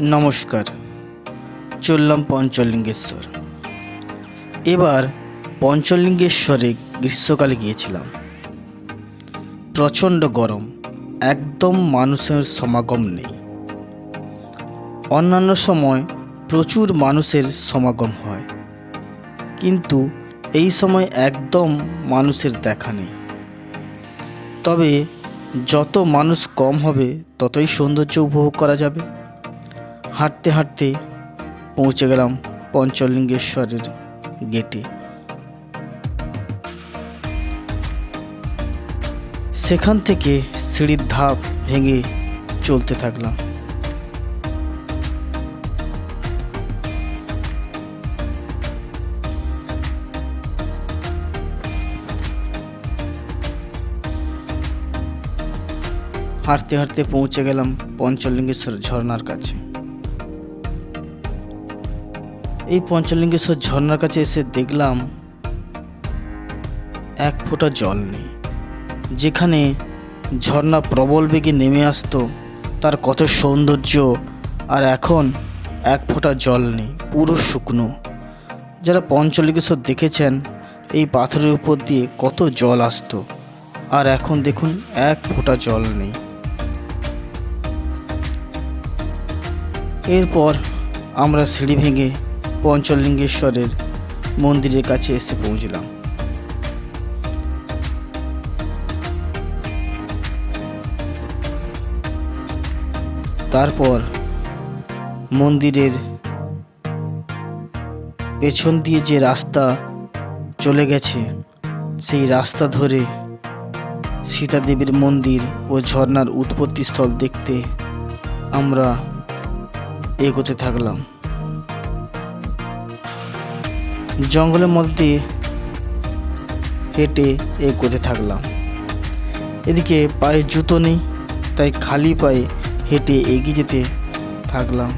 নমস্কার। চললাম পঞ্চলিঙ্গেশ্বর। এবার পঞ্চলিঙ্গেশ্বরে গ্রীষ্মকালে গিয়েছিলাম। প্রচণ্ড গরম, একদম মানুষের সমাগম নেই। অন্যান্য সময় প্রচুর মানুষের সমাগম হয়। কিন্তু এই সময় একদম মানুষের দেখা নেই। তবে যত মানুষ কম হবে, ততই সৌন্দর্য উপভোগ করা যাবে। হাঁটতে হাঁটতে পৌঁছে গেলাম পঞ্চলিঙ্গেশ্বরের গেটে। সেখান থেকে সিঁড়ির ধাপ ভেঙে চলতে থাকলাম। হাঁটতে হাঁটতে পৌঁছে গেলাম পঞ্চলিঙ্গেশ্বর ঝর্নার কাছে। এই পঞ্চলিঙ্গেশ্বর ঝর্নার কাছে এসে দেখলাম এক ফোঁটা জল নেই। যেখানে ঝর্ণা প্রবল বেগে নেমে আসতো, তার কত সৌন্দর্য, আর এখন এক ফোঁটা জল নেই, পুরো শুকনো। যারা পঞ্চলিঙ্গেশ্বর দেখেছেন, এই পাথরের উপর দিয়ে কত জল আসতো, আর এখন দেখুন এক ফোঁটা জল নেই। এরপর আমরা সিঁড়ি ভেঙে পঞ্চলিঙ্গেশ্বরের মন্দিরের কাছে এসে পৌঁছলাম। তারপর মন্দিরের পেছন দিয়ে যে রাস্তা চলে গেছে, সেই রাস্তা ধরে সীতা দেবীর মন্দির ও ঝর্ণার উৎপত্তিস্থল দেখতে আমরা এগোতে থাকলাম। জঙ্গলের মধ্যে হেঁটে এগোতে থাকলাম। এদিকে পায়ে জুতো নেই, তাই খালি পায়ে হেঁটে এগিয়ে যেতে থাকলাম।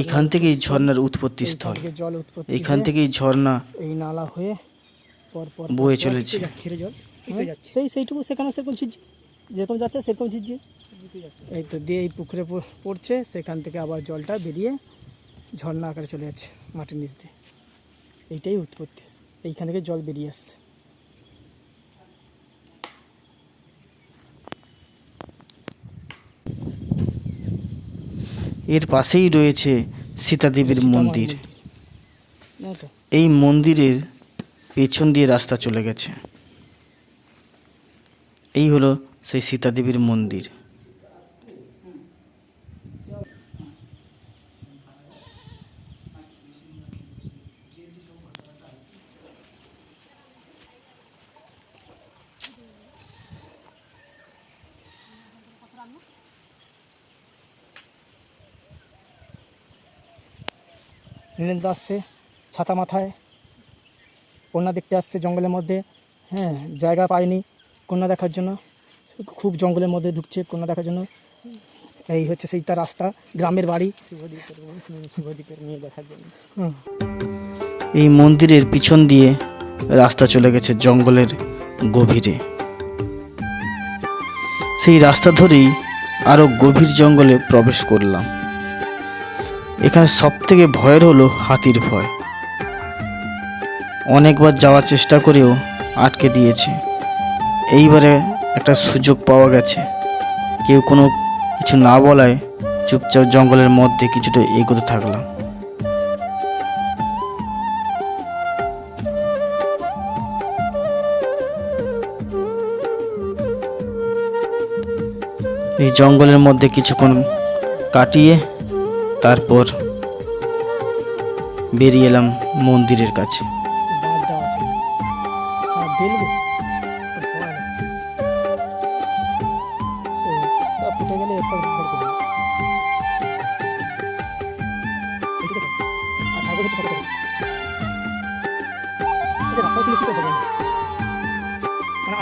এইখান থেকেই ঝর্ণার উৎপত্তি স্থল। জল উৎপত্তি এইখান থেকেই ঝর্ণা এই নালা হয়ে পর পর পর বয়ে চলেছে। যাচ্ছে জল সেই সেইটুকু সেখানে সেরকম ছিটছে। যেরকম যাচ্ছে সেরকম ছিটছে। এই তো দিয়ে এই পুকুরে পড়ছে। সেখান থেকে আবার জলটা বেরিয়ে ঝর্ণা আকারে চলে যাচ্ছে মাটির নিচ দিয়ে। এইটাই উৎপত্তি। এইখান থেকে জল বেরিয়ে আসছে। এর পাশেই রয়েছে সীতাদেবীর মন্দির। এই মন্দিরের পেছন দিয়ে রাস্তা চলে গেছে। এই হলো সেই সীতাদেবীর মন্দির। নীলেন্দ্র আসছে ছাতা মাথায় কন্যা দেখতে আসছে জঙ্গলের মধ্যে। হ্যাঁ জায়গা পায়নি কন্যা দেখার জন্য। খুব জঙ্গলের মধ্যে ঢুকছে কন্যা দেখার জন্য। এই হচ্ছে সেই তার রাস্তা, গ্রামের বাড়ি। শুভদীপের মেয়ে দেখার জন্য এই মন্দিরের পিছন দিয়ে রাস্তা চলে গেছে জঙ্গলের গভীরে। সেই রাস্তা ধরেই আরও গভীর জঙ্গলে প্রবেশ করলাম। এখানে সব থেকে ভয়ের হলো হাতির ভয়। অনেকবার যাওয়ার চেষ্টা করেও আটকে দিয়েছে। এইবারে একটা সুযোগ পাওয়া গেছে। কেউ কোনো কিছু না বলায় চুপচাপ জঙ্গলের মধ্যে কিছুটা এগোতে থাকলাম। এই জঙ্গলের মধ্যে কিছুক্ষণ কাটিয়ে তারপর বেরিয়ে এলাম মন্দিরের কাছে।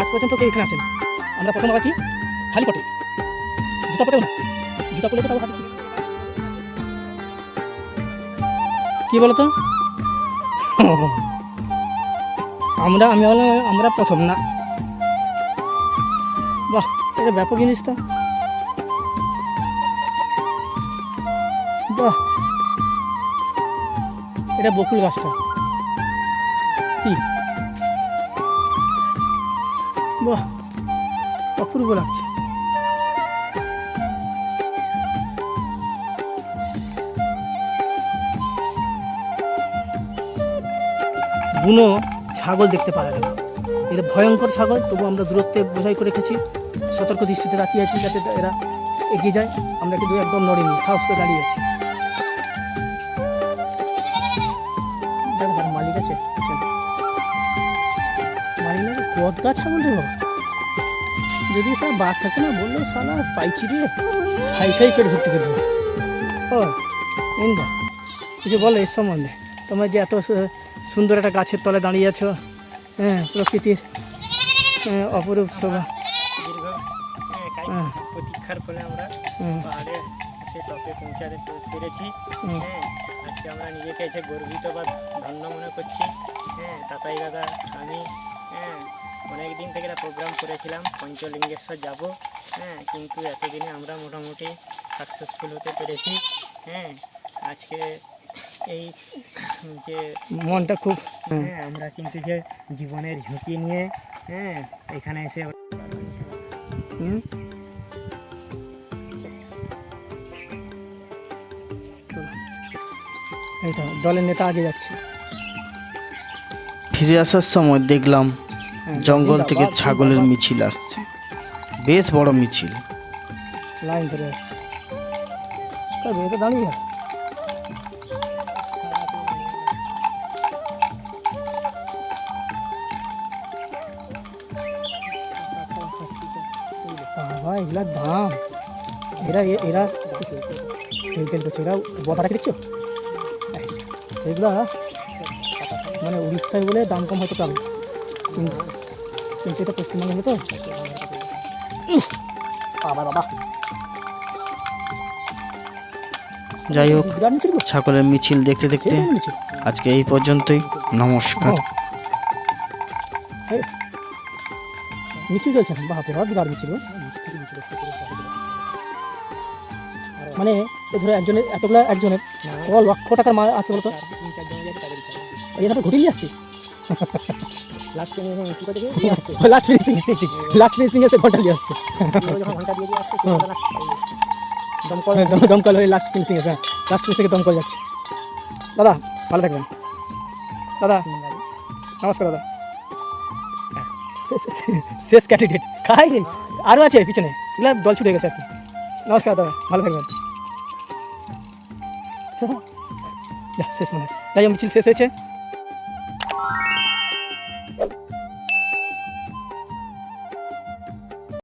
আজ পর্যন্ত কেউ এখানে আসেন। আমরা প্রথম আবার কি? খালি পটে। জুতা পটেও না। জুতা পরে তো তাও হাতে কি বলতো? আমরা, আমি বললাম আমরা প্রথম না। বাহ, এটা ব্যাপক জিনিস তো। বাহ। এটা বকুল গাছটা। কি? বাহ, অপূর্ব লাগছে। বুনো ছাগল দেখতে পাওয়া গেল। এটা ভয়ঙ্কর ছাগল তবু আমরা দূরত্বে বোঝাই করে রেখেছি। সতর্ক দৃষ্টিতে তাকিয়ে আছি যাতে এরা এগিয়ে যায়। আমরা কিন্তু একদম নড়িনি, সাহস করে দাঁড়িয়ে আছি। মালিক আছে। মালিক নাকি কদগা ছাগল রে যদি স্যার বাঘ থাকে না, বলল সালা পাইছি রে। খাই খাই করে ঘুরতে ঘুরতে ও, ইন্দা, কিছু বলো এর সম্বন্ধে। তোমরা যে এত সুন্দর একটা গাছের তলে দাঁড়িয়ে আছো। হ্যাঁ প্রকৃতির। হ্যাঁ, অপরূপ শোভা। দীর্ঘ হ্যাঁ, হ্যাঁ। প্রতীক্ষার ফলে আমরা হুম, পাহাড়ে সে টপে পৌঁছাতে পেরেছি। হ্যাঁ। আজকে আমরা নিজেকে যে গর্বিত বা ধন্য মনে করছি। হ্যাঁ তাতাই দাদা আমি হ্যাঁ অনেক দিন থেকে একটা প্রোগ্রাম করেছিলাম পঞ্চলিঙ্গেশ্বর যাব। হ্যাঁ কিন্তু এতদিনে আমরা মোটামুটি সাকসেসফুল হতে পেরেছি। হ্যাঁ আজকে এই যে মনটা খুব হ্যাঁ, হ্যাঁ আমরা কিন্তু যে জীবনের ঝুঁকি নিয়ে হ্যাঁ এখানে এসে হুম। চলো। এই তো দলের নেতা আগে যাচ্ছে। ফিরে আসার সময় দেখলাম হ্যাঁ, জঙ্গল থেকে ছাগলের মিছিল আসছে। বেশ বড় মিছিল। লাইন ধরে আসছে। দাঁড়িয়ে বাবা এগুলার দাম। এরা এরা তেল তেল করছে এরা বতাটা দেখছ এগুলা মানে উড়িষ্যায় বলে দাম কম হয়তো পাবে। কিন্তু এটা পশ্চিমবঙ্গে তো বাবা বাবা। যাই হোক। ছাগলের মিছিল দেখতে দেখতে আজকে এই পর্যন্তই। নমস্কার। মিছিল চলছে বাপরে বাপ বিরাট মিছিল মানে এ ধরো একজনের এতগুলা একজনের লক্ষ টাকার মাল আছে বলতো? এইভাবে ঘুরে নিয়ে আসছি। লাস্ট ফিনিশিং লাস্ট ফিনিশিং এসে ঘণ্টা নিয়ে আসছে। দমকল দমকল হয়ে লাস্ট ফিনিশিং এসে লাস্ট ফিনিশিংয়ে দমকল যাচ্ছে। দাদা ভালো থাকবেন। দাদা নমস্কার দাদা। শেষ- ক্যান্ডিডেট। খাই রে আরও আছে পিছনে। এগুলো দল ছুটে গেছে আর নমস্কার দাদা ভালো থাকবেন। শেষ মানে। হোক, মিছিল শেষ হয়েছে।